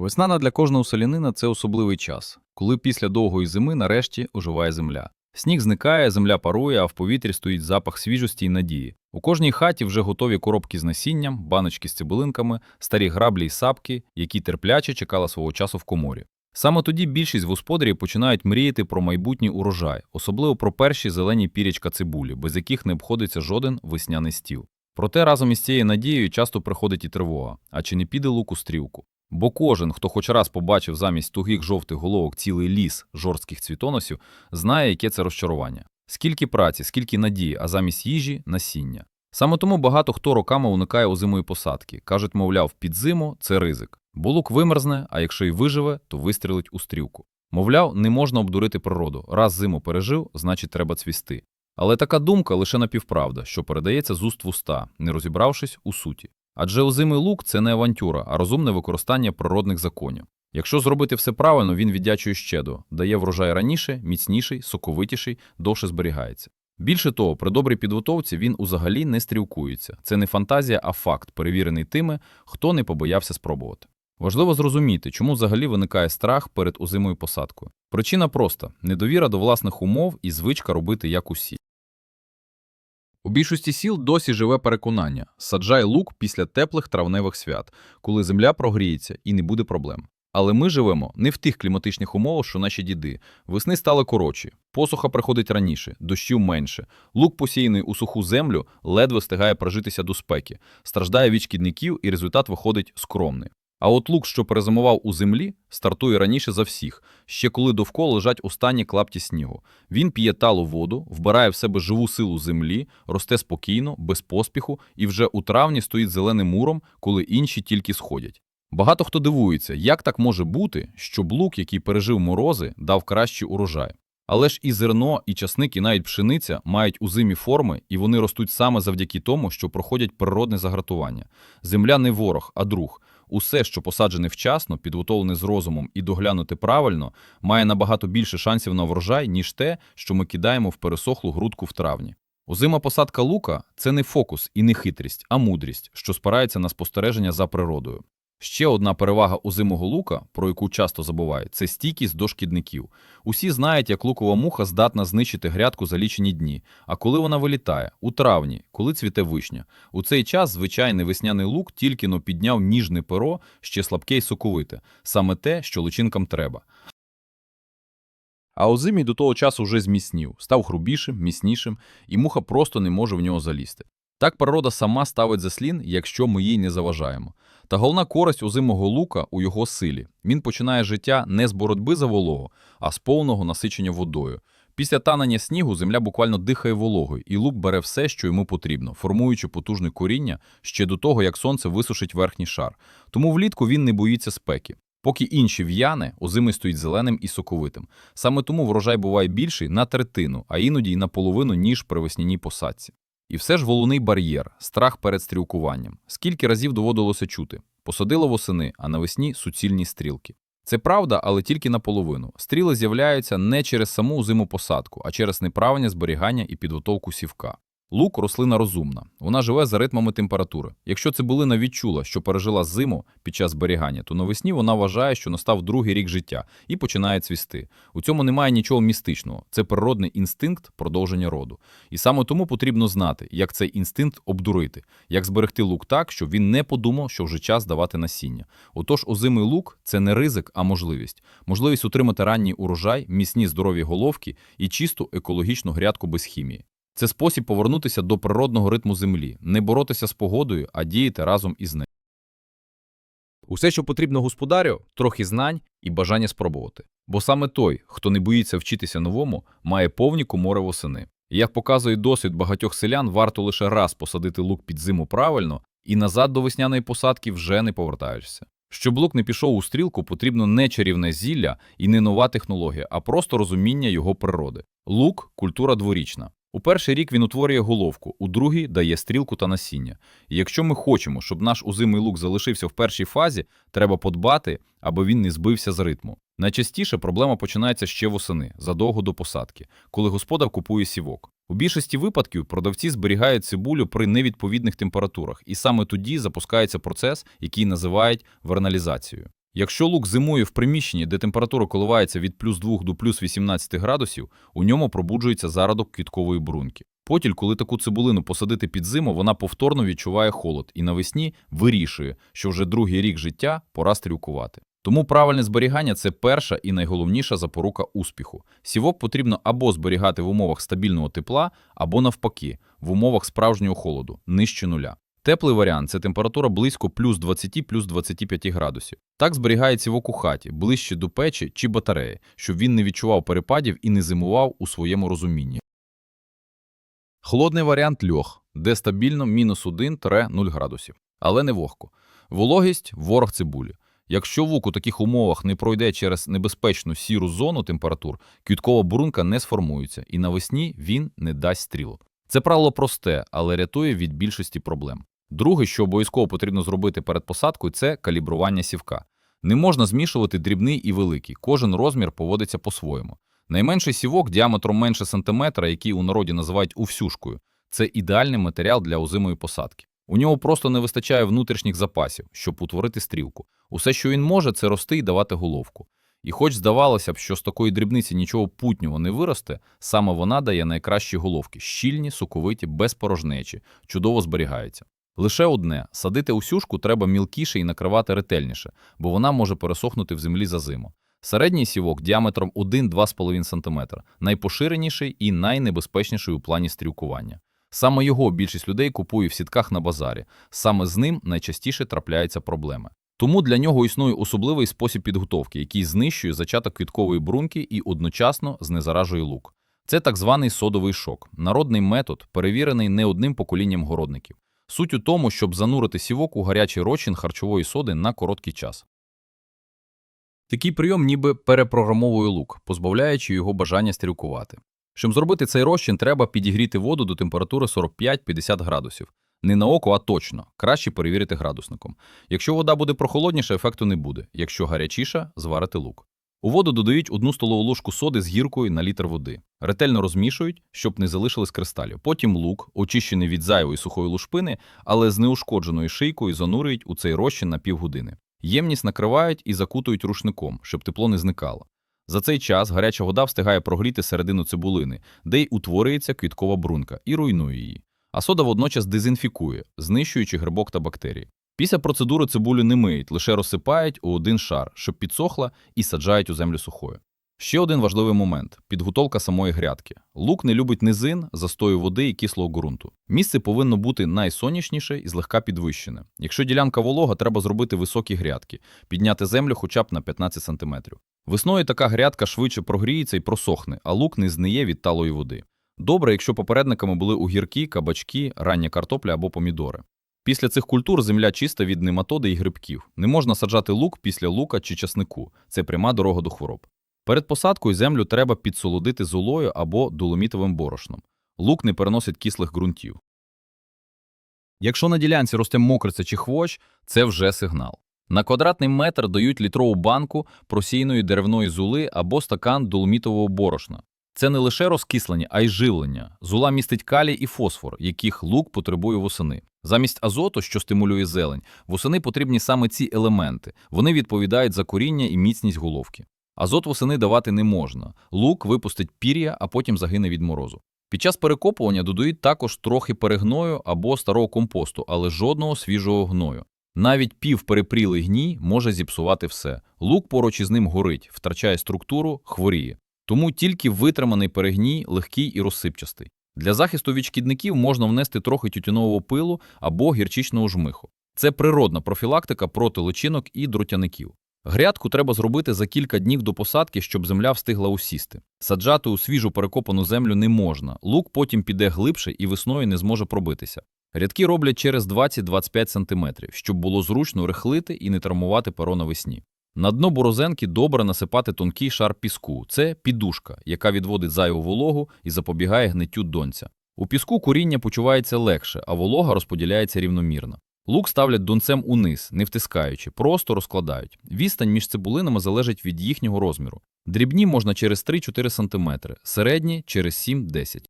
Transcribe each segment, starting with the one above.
Весна для кожного селянина це особливий час, коли після довгої зими нарешті оживає земля. Сніг зникає, земля парує, а в повітрі стоїть запах свіжості й надії. У кожній хаті вже готові коробки з насінням, баночки з цибулинками, старі граблі й сапки, які терпляче чекали свого часу в коморі. Саме тоді більшість господарів починають мріяти про майбутній урожай, особливо про перші зелені пірячка цибулі, без яких не обходиться жоден весняний стіл. Проте разом із цією надією часто приходить і тривога, а чи не піде лук у стрілку? Бо кожен, хто хоч раз побачив замість тугих жовтих головок цілий ліс жорстких цвітоносів, знає, яке це розчарування. Скільки праці, скільки надії, а замість їжі насіння. Саме тому багато хто роками уникає озимої посадки. Кажуть, мовляв, під зиму це ризик. Бо лук вимерзне, а якщо й виживе, то вистрілить у стрілку. Мовляв, не можна обдурити природу. Раз зиму пережив, значить треба цвісти. Але така думка лише напівправда, що передається з уст в уста, не розібравшись у суті. Адже озимий лук це не авантюра, а розумне використання природних законів. Якщо зробити все правильно, він віддячує щедро, дає врожай раніше, міцніший, соковитіший, довше зберігається. Більше того, при добрій підготовці він узагалі не стрілкується. Це не фантазія, а факт, перевірений тими, хто не побоявся спробувати. Важливо зрозуміти, чому взагалі виникає страх перед озимою посадкою. Причина проста недовіра до власних умов і звичка робити як усі. У більшості сіл досі живе переконання саджай лук після теплих травневих свят, коли земля прогріється і не буде проблем. Але ми живемо не в тих кліматичних умовах, що наші діди. Весни стали коротші, посуха приходить раніше, дощів менше. Лук посіяний у суху землю ледве встигає прожитися до спеки, страждає від шкідників, і результат виходить скромний. А от лук, що перезимував у землі, стартує раніше за всіх, ще коли довкола лежать останні клапті снігу. Він п'є талу воду, вбирає в себе живу силу землі, росте спокійно, без поспіху, і вже у травні стоїть зеленим муром, коли інші тільки сходять. Багато хто дивується, як так може бути, щоб лук, який пережив морози, дав кращий урожай. Але ж і зерно, і часник, і навіть пшениця мають узимі форми, і вони ростуть саме завдяки тому, що проходять природне загратування. Земля не ворог, а друг. Усе, що посаджене вчасно, підготовлене з розумом і доглянуте правильно, має набагато більше шансів на врожай, ніж те, що ми кидаємо в пересохлу грудку в травні. Озима посадка лука це не фокус і не хитрість, а мудрість, що спирається на спостереження за природою. Ще одна перевага озимого лука, про яку часто забувають, це стійкість до шкідників. Усі знають, як лукова муха здатна знищити грядку за лічені дні. А коли вона вилітає? У травні, коли цвіте вишня. У цей час звичайний весняний лук тільки но підняв ніжне перо, ще слабке й соковите, саме те, що личинкам треба. А озимій до того часу вже зміцнів, став грубішим, міцнішим, і муха просто не може в нього залізти. Так природа сама ставить заслін, якщо ми їй не заважаємо. Та головна користь озимого лука у його силі. Він починає життя не з боротьби за вологу, а з повного насичення водою. Після танення снігу земля буквально дихає вологою, і лук бере все, що йому потрібно, формуючи потужне коріння ще до того, як сонце висушить верхній шар. Тому влітку він не боїться спеки. Поки інші в'яне, озимий стоїть зеленим і соковитим. Саме тому врожай буває більший на третину, а іноді й на половину, ніж при весняній посадці. І все ж волуний бар'єр, страх перед стрілкуванням. Скільки разів доводилося чути? Посадила восени, а навесні суцільні стрілки. Це правда, але тільки наполовину. Стріли з'являються не через саму зиму посадку, а через неправильне зберігання і підготовку сівка. Лук рослина розумна, вона живе за ритмами температури. Якщо цибулина відчула, що пережила зиму під час зберігання, то навесні вона вважає, що настав другий рік життя і починає цвісти. У цьому немає нічого містичного, це природний інстинкт продовження роду. І саме тому потрібно знати, як цей інстинкт обдурити, як зберегти лук так, щоб він не подумав, що вже час давати насіння. Отож, озимий лук це не ризик, а можливість. Можливість утримати ранній урожай, міцні здорові головки і чисту екологічну грядку без хімії. Це спосіб повернутися до природного ритму землі, не боротися з погодою, а діяти разом із нею. Усе, що потрібно господарю, трохи знань і бажання спробувати. Бо саме той, хто не боїться вчитися новому, має повні комори восени. Як показує досвід багатьох селян, варто лише раз посадити лук під зиму правильно, і назад до весняної посадки вже не повертаєшся. Щоб лук не пішов у стрілку, потрібно не чарівне зілля і не нова технологія, а просто розуміння його природи. Лук культура дворічна. У перший рік він утворює головку, у другий дає стрілку та насіння. І якщо ми хочемо, щоб наш узимий лук залишився в першій фазі, треба подбати, аби він не збився з ритму. Найчастіше проблема починається ще восени, задовго до посадки, коли господар купує сівок. У більшості випадків продавці зберігають цибулю при невідповідних температурах, і саме тоді запускається процес, який називають верналізацією. Якщо лук зимує в приміщенні, де температура коливається від плюс 2 до плюс 18 градусів, у ньому пробуджується зародок квіткової бруньки. Потім, коли таку цибулину посадити під зиму, вона повторно відчуває холод і навесні вирішує, що вже другий рік життя пора стрілкувати. Тому правильне зберігання це перша і найголовніша запорука успіху. Сівок потрібно або зберігати в умовах стабільного тепла, або навпаки, в умовах справжнього холоду, нижче нуля. Теплий варіант це температура близько плюс 20 плюс 25 градусів. Так зберігає сівок у хаті, ближче до печі чи батареї, щоб він не відчував перепадів і не зимував у своєму розумінні. Холодний варіант льох, де стабільно мінус 1-0 градусів, але не вогко. Вологість – ворог цибулі. Якщо вук у таких умовах не пройде через небезпечну сіру зону температур, квіткова бурунка не сформується, і навесні він не дасть стрілок. Це правило просте, але рятує від більшості проблем. Друге, що обов'язково потрібно зробити перед посадкою, це калібрування сівка. Не можна змішувати дрібний і великий, кожен розмір поводиться по-своєму. Найменший сівок діаметром менше сантиметра, який у народі називають увсюшкою, це ідеальний матеріал для озимої посадки. У нього просто не вистачає внутрішніх запасів, щоб утворити стрілку. Усе, що він може, це рости і давати головку. І хоч здавалося б, що з такої дрібниці нічого путнього не виросте, саме вона дає найкращі головки, щільні, соковиті, без порожнечі, чудово зберігаються. Лише одне – садити усюшку треба мілкіше і накривати ретельніше, бо вона може пересохнути в землі за зиму. Середній сівок діаметром 1-2,5 см, найпоширеніший і найнебезпечніший у плані стрілкування. Саме його більшість людей купує в сітках на базарі, саме з ним найчастіше трапляються проблеми. Тому для нього існує особливий спосіб підготовки, який знищує зачаток квіткової брунки і одночасно знезаражує лук. Це так званий содовий шок, народний метод, перевірений не одним поколінням городників. Суть у тому, щоб занурити сівок у гарячий розчин харчової соди на короткий час. Такий прийом ніби перепрограмовує лук, позбавляючи його бажання стрілкувати. Щоб зробити цей розчин, треба підігріти воду до температури 45-50 градусів. Не на око, а точно. Краще перевірити градусником. Якщо вода буде прохолодніша, ефекту не буде. Якщо гарячіша, зварити лук. У воду додають одну столову ложку соди з гіркою на літр води. Ретельно розмішують, щоб не залишились кристалів. Потім лук, очищений від зайвої сухої лушпини, але з неушкодженою шийкою, занурюють у цей розчин на півгодини. Ємність накривають і закутують рушником, щоб тепло не зникало. За цей час гаряча вода встигає прогріти середину цибулини, де й утворюється квіткова брунка, і руйнує її. А сода водночас дезінфікує, знищуючи грибок та бактерії. Після процедури цибулю не миють, лише розсипають у один шар, щоб підсохла, і саджають у землю сухою. Ще один важливий момент підготовка самої грядки. Лук не любить низин, застою води і кислого ґрунту. Місце повинно бути найсонячніше і злегка підвищене. Якщо ділянка волога, треба зробити високі грядки, підняти землю хоча б на 15 см. Весною така грядка швидше прогріється і просохне, а лук не зниє від талої води. Добре, якщо попередниками були огірки, кабачки, рання картопля або помідори. Після цих культур земля чиста від нематоди і грибків. Не можна саджати лук після лука чи часнику. Це пряма дорога до хвороб. Перед посадкою землю треба підсолодити золою або доломітовим борошном. Лук не переносить кислих ґрунтів. Якщо на ділянці росте мокриця чи хвощ, це вже сигнал. На квадратний метр дають літрову банку просійної деревної зули або стакан доломітового борошна. Це не лише розкислення, а й живлення. Зула містить калій і фосфор, яких лук потребує восени. Замість азоту, що стимулює зелень, восени потрібні саме ці елементи. Вони відповідають за коріння і міцність головки. Азот восени давати не можна. Лук випустить пір'я, а потім загине від морозу. Під час перекопування додають також трохи перегною або старого компосту, але жодного свіжого гною. Навіть півперепрілий гній може зіпсувати все. Лук поруч із ним горить, втрачає структуру, хворіє. Тому тільки витриманий перегній, легкий і розсипчастий. Для захисту від шкідників можна внести трохи тютюнового пилу або гірчичного жмиху. Це природна профілактика проти личинок і дротяників. Грядку треба зробити за кілька днів до посадки, щоб земля встигла усісти. Саджати у свіжу перекопану землю не можна. Лук потім піде глибше і весною не зможе пробитися. Рядки роблять через 20-25 см, щоб було зручно рихлити і не травмувати перо навесні. На дно борозенки добре насипати тонкий шар піску. Це підушка, яка відводить зайву вологу і запобігає гниттю донця. У піску коріння почувається легше, а волога розподіляється рівномірно. Лук ставлять донцем униз, не втискаючи, просто розкладають. Відстань між цибулинами залежить від їхнього розміру. Дрібні можна через 3-4 см, середні – через 7-10.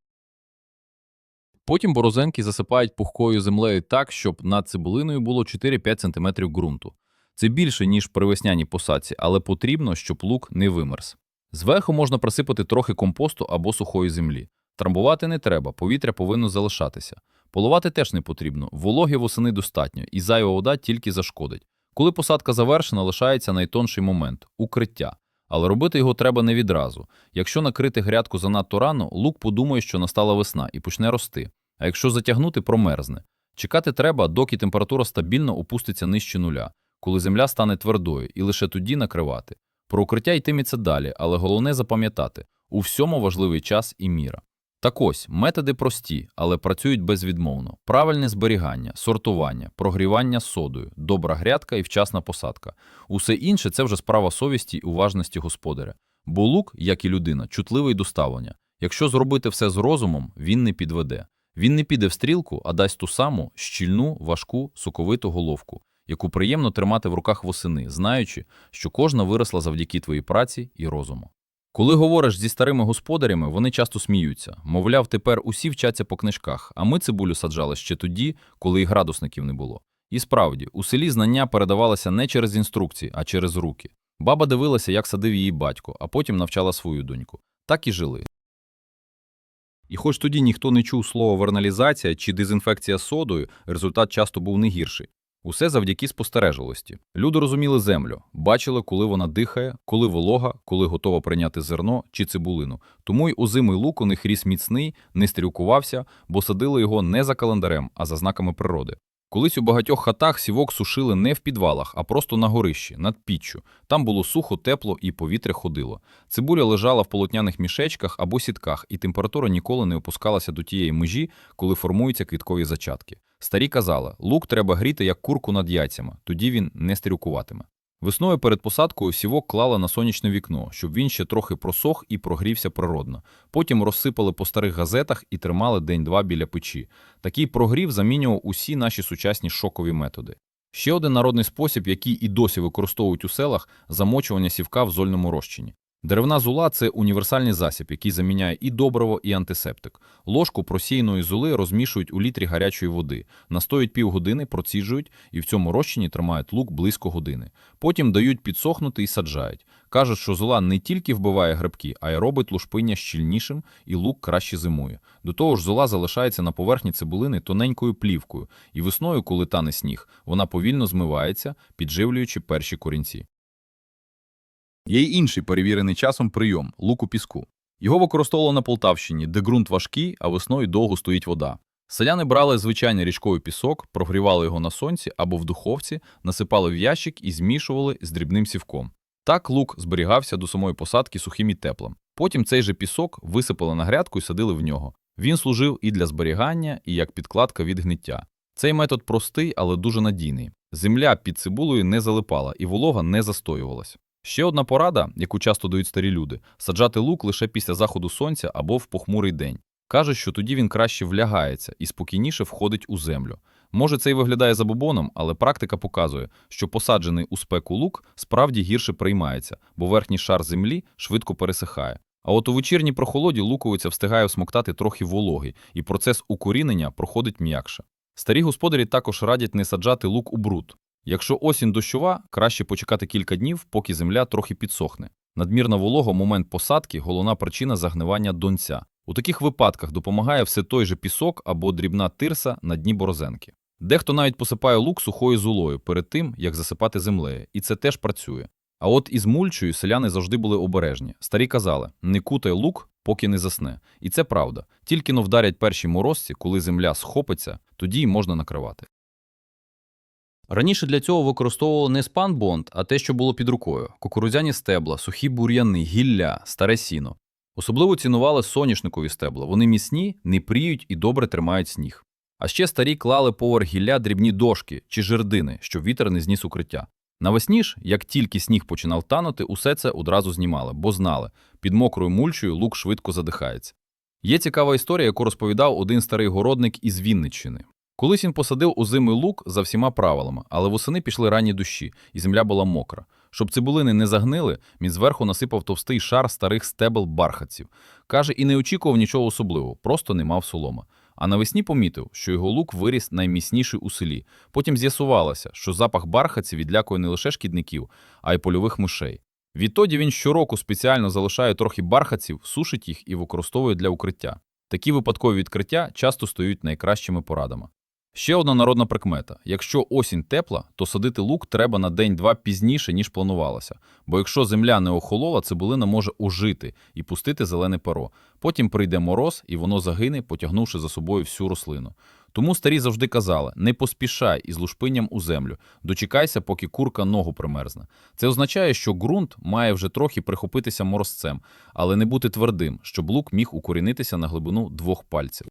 Потім борозенки засипають пухкою землею так, щоб над цибулиною було 4-5 см ґрунту. Це більше, ніж при весняній посадці, але потрібно, щоб лук не вимерз. Зверху можна присипати трохи компосту або сухої землі. Трамбувати не треба, повітря повинно залишатися. Поливати теж не потрібно, вологи восени достатньо, і зайва вода тільки зашкодить. Коли посадка завершена, лишається найтонший момент укриття. Але робити його треба не відразу. Якщо накрити грядку занадто рано, лук подумає, що настала весна і почне рости. А якщо затягнути, промерзне. Чекати треба, доки температура стабільно опуститься нижче нуля, коли земля стане твердою, і лише тоді накривати. Про укриття йтиметься далі, але головне запам'ятати у всьому важливий час і міра. Так ось, методи прості, але працюють безвідмовно. Правильне зберігання, сортування, прогрівання содою, добра грядка і вчасна посадка. Усе інше це вже справа совісті й уважності господаря. Бо лук, як і людина, чутливий до ставлення. Якщо зробити все з розумом, він не підведе. Він не піде в стрілку, а дасть ту саму щільну, важку, соковиту головку, яку приємно тримати в руках восени, знаючи, що кожна виросла завдяки твоїй праці і розуму. Коли говориш зі старими господарями, вони часто сміються. Мовляв, тепер усі вчаться по книжках, а ми цибулю саджали ще тоді, коли і градусників не було. І справді, у селі знання передавалося не через інструкції, а через руки. Баба дивилася, як садив її батько, а потім навчала свою доньку. Так і жили. І хоч тоді ніхто не чув слово верналізація чи дезінфекція содою, результат часто був не гірший. Усе завдяки спостережливості. Люди розуміли землю, бачили, коли вона дихає, коли волога, коли готова прийняти зерно чи цибулину. Тому й озимий лук у них ріс міцний, не стрілкувався, бо садили його не за календарем, а за знаками природи. Колись у багатьох хатах сівок сушили не в підвалах, а просто на горищі, над піччю. Там було сухо, тепло і повітря ходило. Цибуля лежала в полотняних мішечках або сітках, і температура ніколи не опускалася до тієї межі, коли формуються квіткові зачатки. Старі казали, лук треба гріти як курку над яйцями, тоді він не стрілкуватиме. Весною перед посадкою сівок клала на сонячне вікно, щоб він ще трохи просох і прогрівся природно. Потім розсипали по старих газетах і тримали день-два біля печі. Такий прогрів замінював усі наші сучасні шокові методи. Ще один народний спосіб, який і досі використовують у селах замочування сівка в зольному розчині. Деревна зула це універсальний засіб, який заміняє і добриво, і антисептик. Ложку просіяної зули розмішують у літрі гарячої води, настоють півгодини, проціджують і в цьому розчині тримають лук близько години. Потім дають підсохнути і саджають. Кажуть, що зола не тільки вбиває грибки, а й робить лушпиння щільнішим і лук краще зимує. До того ж, зола залишається на поверхні цибулини тоненькою плівкою, і весною, коли тане сніг, вона повільно змивається, підживлюючи перші корінці. Є й інший перевірений часом прийом лук у піску. Його використовували на Полтавщині, де ґрунт важкий, а весною довго стоїть вода. Селяни брали звичайний річковий пісок, прогрівали його на сонці або в духовці, насипали в ящик і змішували з дрібним сівком. Так лук зберігався до самої посадки сухим і теплим. Потім цей же пісок висипали на грядку і садили в нього. Він служив і для зберігання, і як підкладка від гниття. Цей метод простий, але дуже надійний. Земля під цибулею не залипала і волога не застоювалась. Ще одна порада, яку часто дають старі люди саджати лук лише після заходу сонця або в похмурий день. Кажуть, що тоді він краще влягається і спокійніше входить у землю. Може, це й виглядає забобоном, але практика показує, що посаджений у спеку лук справді гірше приймається, бо верхній шар землі швидко пересихає. А от у вечірній прохолоді луковиця встигає всмоктати трохи вологи, і процес укорінення проходить м'якше. Старі господарі також радять не саджати лук у бруд. Якщо осінь дощова, краще почекати кілька днів, поки земля трохи підсохне. Надмірна волога – момент посадки головна причина загнивання донця. У таких випадках допомагає все той же пісок або дрібна тирса на дні борозенки. Дехто навіть посипає лук сухою золою перед тим, як засипати землею, і це теж працює. А от із мульчою селяни завжди були обережні. Старі казали: не кутай лук, поки не засне. І це правда. Тільки но вдарять перші морозці, коли земля схопиться, тоді й можна накривати. Раніше для цього використовували не спанбонд, а те, що було під рукою: кукурудзяні стебла, сухі бур'яни, гілля, старе сіно. Особливо цінували соняшникові стебла. Вони міцні, не пріють і добре тримають сніг. А ще старі клали поверх гілля дрібні дошки чи жердини, щоб вітер не зніс укриття. Навесні ж, як тільки сніг починав танути, усе це одразу знімали, бо знали, під мокрою мульчою лук швидко задихається. Є цікава історія, яку розповідав один старий городник із Вінниччини. Колись він посадив озимий лук за всіма правилами, але восени пішли ранні дощі, і земля була мокра. Щоб цибулини не загнили, він зверху насипав товстий шар старих стебел бархатців. Каже, і не очікував нічого особливого, просто не мав соломи. А навесні помітив, що його лук виріс найміцніший у селі. Потім з'ясувалося, що запах бархатці відлякує не лише шкідників, а й польових мишей. Відтоді він щороку спеціально залишає трохи бархатців, сушить їх і використовує для укриття. Такі випадкові відкриття часто стають найкращими порадами. Ще одна народна прикмета: якщо осінь тепла, то садити лук треба на день-два пізніше, ніж планувалося. Бо якщо земля не охолола, цибулина може ожити і пустити зелене перо. Потім прийде мороз, і воно загине, потягнувши за собою всю рослину. Тому старі завжди казали: не поспішай із лушпинням у землю, дочекайся, поки курка ногу примерзне. Це означає, що ґрунт має вже трохи прихопитися морозцем, але не бути твердим, щоб лук міг укорінитися на глибину двох пальців.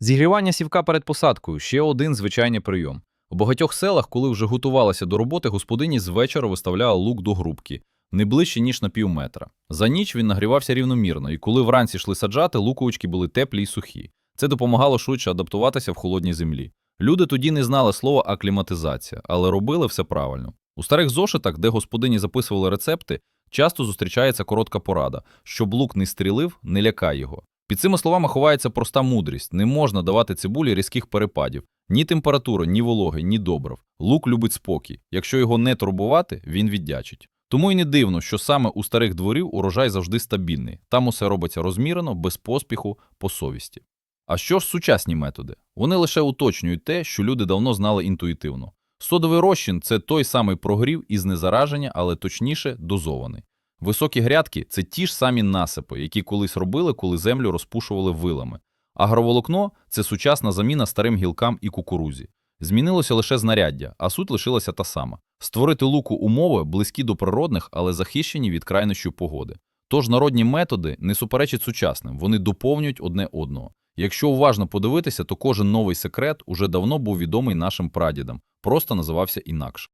Зігрівання сівка перед посадкою ще один звичайний прийом. У багатьох селах, коли вже готувалася до роботи, господині з вечора виставляла лук до грубки, не ближче, ніж на пів метра. За ніч він нагрівався рівномірно, і коли вранці йшли саджати, луковички були теплі й сухі. Це допомагало швидше адаптуватися в холодній землі. Люди тоді не знали слова акліматизація, але робили все правильно. У старих зошитах, де господині записували рецепти, часто зустрічається коротка порада: щоб лук не стрілив, не лякай його. Під цими словами ховається проста мудрість: не можна давати цибулі різких перепадів, ні температури, ні вологи, ні добрив. Лук любить спокій. Якщо його не турбувати, він віддячить. Тому й не дивно, що саме у старих дворів урожай завжди стабільний. Там усе робиться розмірено, без поспіху, по совісті. А що ж сучасні методи? Вони лише уточнюють те, що люди давно знали інтуїтивно. Содовий розчин це той самий прогрів із незараження, але точніше дозований. Високі грядки це ті ж самі насипи, які колись робили, коли землю розпушували вилами. Агроволокно це сучасна заміна старим гілкам і кукурузі. Змінилося лише знаряддя, а суть лишилася та сама: створити луку умови близькі до природних, але захищені від крайнощів погоди. Тож народні методи не суперечать сучасним, вони доповнюють одне одного. Якщо уважно подивитися, то кожен новий секрет уже давно був відомий нашим прадідам, просто називався інакше.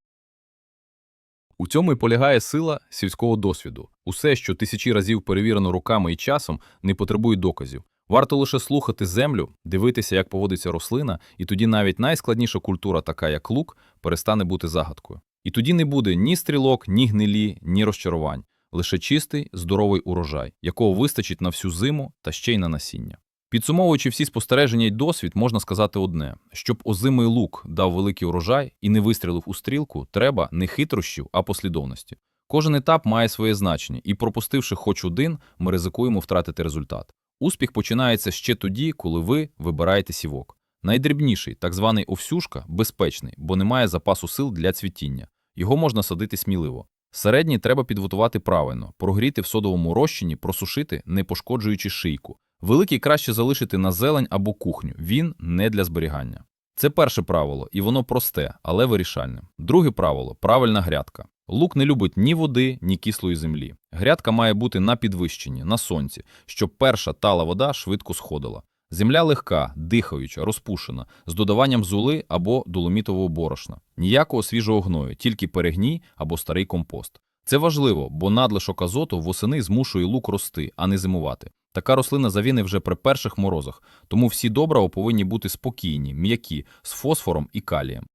У цьому і полягає сила сільського досвіду. Усе, що тисячі разів перевірено руками і часом, не потребує доказів. Варто лише слухати землю, дивитися, як поводиться рослина, і тоді навіть найскладніша культура, така як лук, перестане бути загадкою. І тоді не буде ні стрілок, ні гнилі, ні розчарувань, лише чистий, здоровий урожай, якого вистачить на всю зиму та ще й на насіння. Підсумовуючи всі спостереження й досвід, можна сказати одне: щоб озимий лук дав великий урожай і не вистрілив у стрілку, треба не хитрощів, а послідовності. Кожен етап має своє значення, і пропустивши хоч один, ми ризикуємо втратити результат. Успіх починається ще тоді, коли ви вибираєте сівок. Найдрібніший, так званий овсюшка, безпечний, бо немає запасу сил для цвітіння. Його можна садити сміливо. Середній треба підготувати правильно, прогріти в содовому розчині, просушити, не пошкоджуючи шийку. Великий краще залишити на зелень або кухню, він не для зберігання. Це перше правило, і воно просте, але вирішальне. Друге правило правильна грядка. Лук не любить ні води, ні кислої землі. Грядка має бути на підвищенні, на сонці, щоб перша тала вода швидко сходила. Земля легка, дихаюча, розпушена, з додаванням зули або доломітового борошна. Ніякого свіжого гною, тільки перегній або старий компост. Це важливо, бо надлишок азоту восени змушує лук рости, а не зимувати. Така рослина завіне вже при перших морозах, тому всі добрива повинні бути спокійні, м'які, з фосфором і калієм.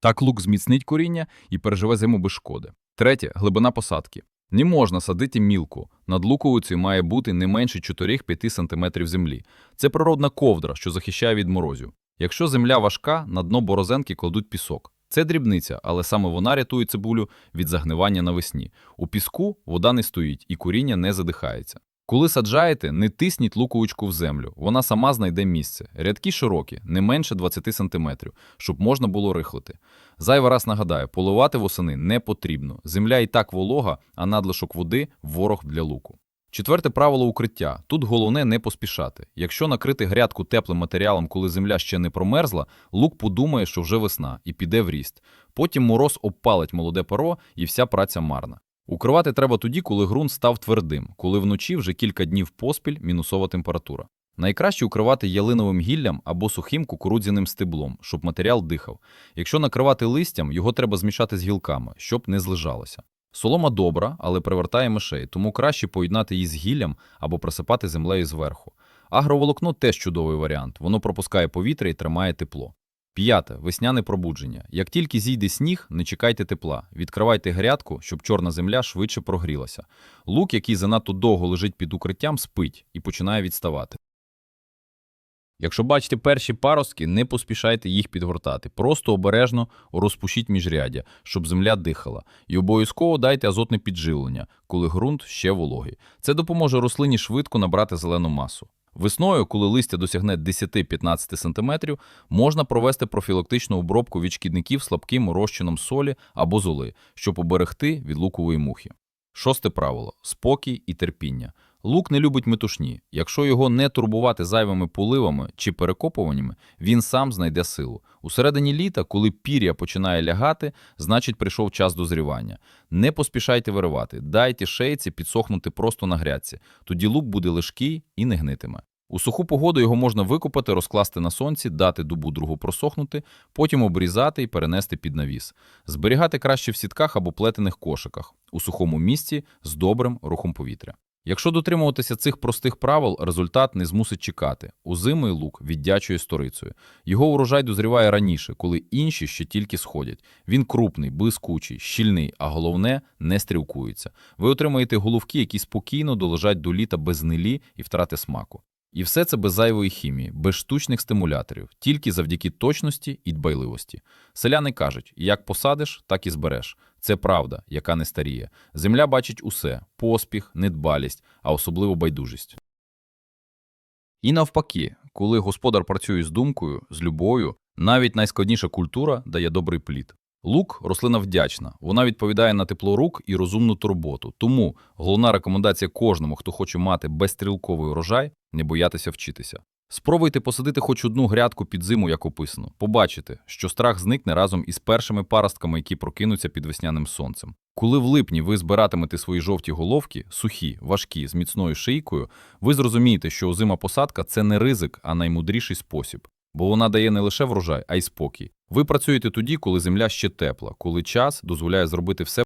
Так лук зміцнить коріння і переживе зиму без шкоди. Третє глибина посадки. Не можна садити мілку. Над луковицею має бути не менше 4-5 см землі. Це природна ковдра, що захищає від морозів. Якщо земля важка, на дно борозенки кладуть пісок. Це дрібниця, але саме вона рятує цибулю від загнивання навесні. У піску вода не стоїть і коріння не задихається. Коли саджаєте, не тисніть луковичку в землю, вона сама знайде місце. Рядки широкі, не менше 20 см, щоб можна було рихлити. Зайвий раз нагадаю, поливати восени не потрібно. Земля і так волога, а надлишок води – ворог для луку. Четверте правило укриття. Тут головне не поспішати. Якщо накрити грядку теплим матеріалом, коли земля ще не промерзла, лук подумає, що вже весна, і піде в ріст. Потім мороз обпалить молоде перо, і вся праця марна. Укривати треба тоді, коли ґрунт став твердим, коли вночі вже кілька днів поспіль мінусова температура. Найкраще укривати ялиновим гіллям або сухим кукурудзяним стеблом, щоб матеріал дихав. Якщо накривати листям, його треба змішати з гілками, щоб не злежалося. Солома добра, але привертає мишей, тому краще поєднати її з гіллям або присипати землею зверху. Агроволокно теж чудовий варіант, воно пропускає повітря і тримає тепло. П'яте весняне пробудження. Як тільки зійде сніг, не чекайте тепла. Відкривайте грядку, щоб чорна земля швидше прогрілася. Лук, який занадто довго лежить під укриттям, спить і починає відставати. Якщо бачите перші паростки, не поспішайте їх підгортати. Просто обережно розпушіть міжряддя, щоб земля дихала. І обов'язково дайте азотне підживлення, коли ґрунт ще вологий. Це допоможе рослині швидко набрати зелену масу. Весною, коли листя досягне 10-15 см, можна провести профілактичну обробку від шкідників слабким розчином солі або золи, щоб оберегти від лукової мухи. Шосте правило – спокій і терпіння. Лук не любить метушні. Якщо його не турбувати зайвими поливами чи перекопуваннями, він сам знайде силу. У середині літа, коли пір'я починає лягати, значить прийшов час дозрівання. Не поспішайте виривати, дайте шейці підсохнути просто на грядці. Тоді лук буде лишкий і не гнитиме. У суху погоду його можна викопати, розкласти на сонці, дати дубу другу просохнути, потім обрізати і перенести під навіс. Зберігати краще в сітках або плетених кошиках у сухому місці з добрим рухом повітря. Якщо дотримуватися цих простих правил, результат не змусить чекати. Озимий лук віддячує сторицею. Його урожай дозріває раніше, коли інші ще тільки сходять. Він крупний, блискучий, щільний, а головне не стрілкується. Ви отримаєте головки, які спокійно долежать до літа без гнилі і втрати смаку. І все це без зайвої хімії, без штучних стимуляторів, тільки завдяки точності і дбайливості. Селяни кажуть: як посадиш, так і збереш. Це правда, яка не старіє. Земля бачить усе: поспіх, недбалість, а особливо байдужість. І навпаки, коли господар працює з думкою, з любов'ю, навіть найскладніша культура дає добрий плід. Лук рослина вдячна, вона відповідає на тепло рук і розумну турботу. Тому головна рекомендація кожному, хто хоче мати безстрілковий урожай, не боятися вчитися. Спробуйте посадити хоч одну грядку під зиму, як описано. Побачите, що страх зникне разом із першими паростками, які прокинуться під весняним сонцем. Коли в липні ви збиратимете свої жовті головки, сухі, важкі, з міцною шийкою, ви зрозумієте, що озима посадка це не ризик, а наймудріший спосіб. Бо вона дає не лише врожай, а й спокій. Ви працюєте тоді, коли земля ще тепла, коли час дозволяє зробити все